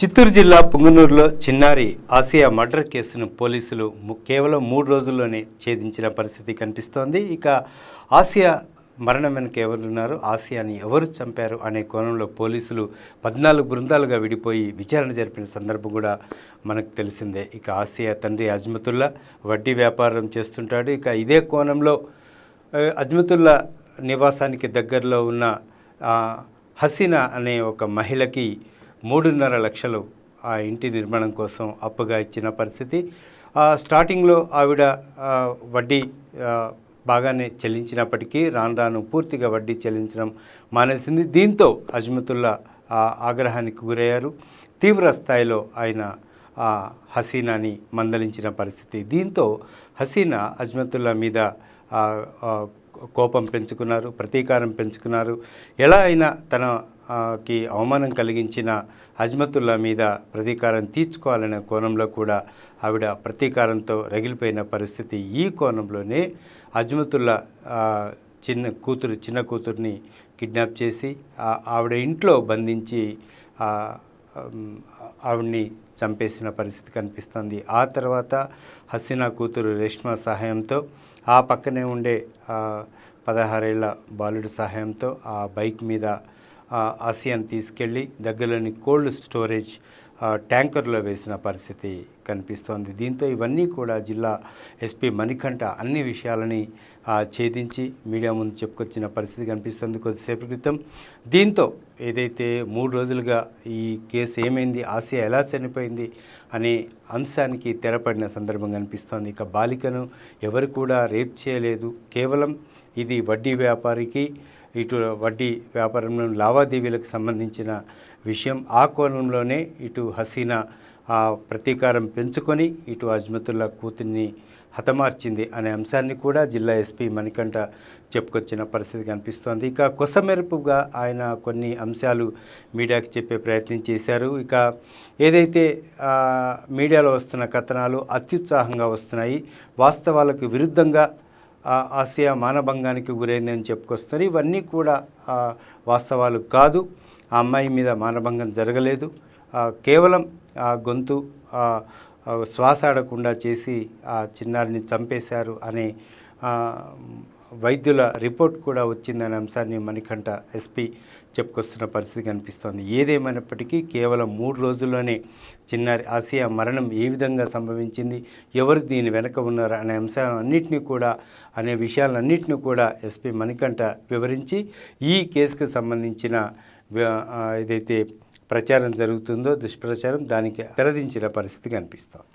చిత్తూరు జిల్లా పుంగనూరులో చిన్నారి Asia murder కేసును పోలీసులు కేవలం మూడు రోజుల్లోనే ఛేదించిన పరిస్థితి కనిపిస్తోంది. ఇక ఆసియా మరణం వెనుక ఎవరున్నారు? ఆసియాని ఎవరు చంపారు? అనే కోణంలో పోలీసులు పద్నాలుగు బృందాలుగా విడిపోయి విచారణ జరిపిన సందర్భం కూడా మనకు తెలిసిందే. ఇక ఆసియా తండ్రి అజ్మతుల్లా వడ్డీ వ్యాపారం చేస్తుంటాడు. ఇక ఇదే కోణంలో అజ్మతుల్లా నివాసానికి దగ్గరలో ఉన్న హసీనా అనే ఒక మహిళకి మూడున్నర లక్షలు ఆ ఇంటి నిర్మాణం కోసం అప్పుగా ఇచ్చిన పరిస్థితి. ఆ, స్టార్టింగ్లో ఆవిడ వడ్డీ బాగానే చెల్లించినప్పటికీ రాను రాను పూర్తిగా వడ్డీ చెల్లించడం మానేసింది. దీంతో అజ్మతుల్లా ఆ ఆగ్రహానికి గురయ్యారు. తీవ్ర స్థాయిలో ఆయన హసీనాని మందలించిన పరిస్థితి. దీంతో హసీనా అజ్మతుల్లా మీద కోపం పెంచుకున్నారు ప్రతీకారం పెంచుకున్నారు. ఎలా అయినా తన కి అవమానం కలిగించిన అజ్మతుల్లా మీద ప్రతీకారం తీర్చుకోవాలనే కోణంలో కూడా ఆవిడ ప్రతీకారంతో రగిలిపోయిన పరిస్థితి ఈ కోణంలోనే అజ్మతుల్లా చిన్న కూతురు చిన్న కూతుర్ని కిడ్నాప్ చేసి ఆవిడ ఇంట్లో బంధించి ఆవిడ్ని చంపేసిన పరిస్థితి కనిపిస్తుంది. ఆ తర్వాత హసీనా కూతురు రేష్మా సహాయంతో ఆ పక్కనే ఉండే పదహారేళ్ళ బాలుడి సహాయంతో ఆ బైక్ మీద ఆసియాన్ తీసుకెళ్ళి దగ్గరలోని కోల్డ్ స్టోరేజ్ ట్యాంకర్లో వేసిన పరిస్థితి కనిపిస్తోంది. దీంతో ఇవన్నీ కూడా జిల్లా ఎస్పీ మణికంఠ అన్ని విషయాలని ఛేదించి మీడియా ముందు చెప్పుకొచ్చిన పరిస్థితి కనిపిస్తుంది కొద్దిసేపు క్రితం. దీంతో ఏదైతే మూడు రోజులుగా ఈ కేసు ఏమైంది ఆసియా ఎలా చనిపోయింది అనే అంశానికి తెరపడిన సందర్భం కనిపిస్తోంది. ఇక బాలికను ఎవరు కూడా రేప్ చేయలేదు. కేవలం ఇది వడ్డీ వ్యాపారికి ఇటు వడ్డీ వ్యాపారంలో లావాదేవీలకు సంబంధించిన విషయం ఆ కోణంలోనే ఇటు హసీనా ఆ ప్రతీకారం పెంచుకొని ఇటు అజ్మతుల్లా కూతుర్ని హతమార్చింది అనే అంశాన్ని కూడా జిల్లా ఎస్పీ మణికంఠ చెప్పుకొచ్చిన పరిస్థితి కనిపిస్తోంది. ఇక కొసమెరుపుగా ఆయన కొన్ని అంశాలు మీడియాకి చెప్పే ప్రయత్నం చేశారు. ఇక ఏదైతే మీడియాలో వస్తున్న కథనాలు అత్యుత్సాహంగా వస్తున్నాయి వాస్తవాలకు విరుద్ధంగా ఆసియా మానభంగానికి గురైందని చెప్పుకొస్తున్నారు ఇవన్నీ కూడా వాస్తవాలు కాదు. ఆ అమ్మాయి మీద మానభంగం జరగలేదు. కేవలం ఆ గొంతు శ్వాస ఆడకుండా చేసి ఆ చిన్నారిని చంపేశారు అనే వైద్యుల రిపోర్ట్ కూడా వచ్చిందనే అంశాన్ని మణికంఠ ఎస్పీ చెప్పుకొస్తున్న పరిస్థితి కనిపిస్తోంది. ఏదేమైనప్పటికీ కేవలం మూడు రోజుల్లోనే చిన్నారి ఆసియా మరణం ఏ విధంగా సంభవించింది ఎవరు దీని వెనక ఉన్నారు అనే అంశాలన్నింటినీ కూడా అనే విషయాలన్నింటినీ కూడా ఎస్పీ మణికంఠ వివరించి ఈ కేసుకు సంబంధించిన ఏదైతే ప్రచారం జరుగుతుందో దుష్ప్రచారం దానికి తెరదించిన పరిస్థితి కనిపిస్తోంది.